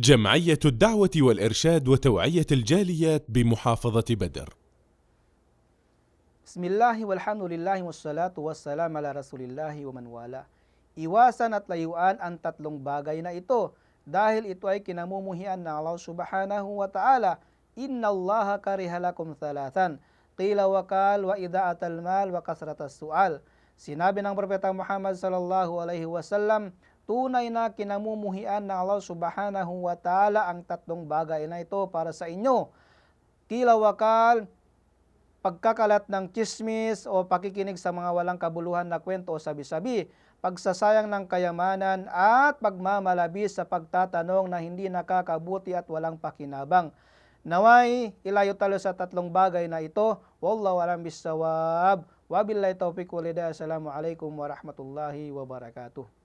جمعية الدعوة والإرشاد وتوعية الجاليات بمحافظة بدر Bismillahi walhamdulillahi wassalatu wassalam ala rasulillahi wa man wala. Iwasan at layuan ang tatlong bagay na ito dahil ito ay kinamumuhian ng Allah subhanahu wa ta'ala. Inna allaha karihalakum thalathan. Qila wakal wa ida'atal mal wa kasratas su'al. Sinabi ng Propeta Muhammad sallallahu alaihi wasallam, tunay na kinamumuhian ng Allah subhanahu wa ta'ala ang tatlong bagay na ito para sa inyo. Qila wakal, pagkakalat ng chismis o pakikinig sa mga walang kabuluhan na kwento o sabi-sabi, pagsasayang ng kayamanan at pagmamalabi sa pagtatanong na hindi nakakabuti at walang pakinabang. Naway, ilayo talo sa tatlong bagay na ito. Wallahu alam bisawab. Wabillahi taufiq walidaya. Assalamualaikum warahmatullahi wabarakatuh.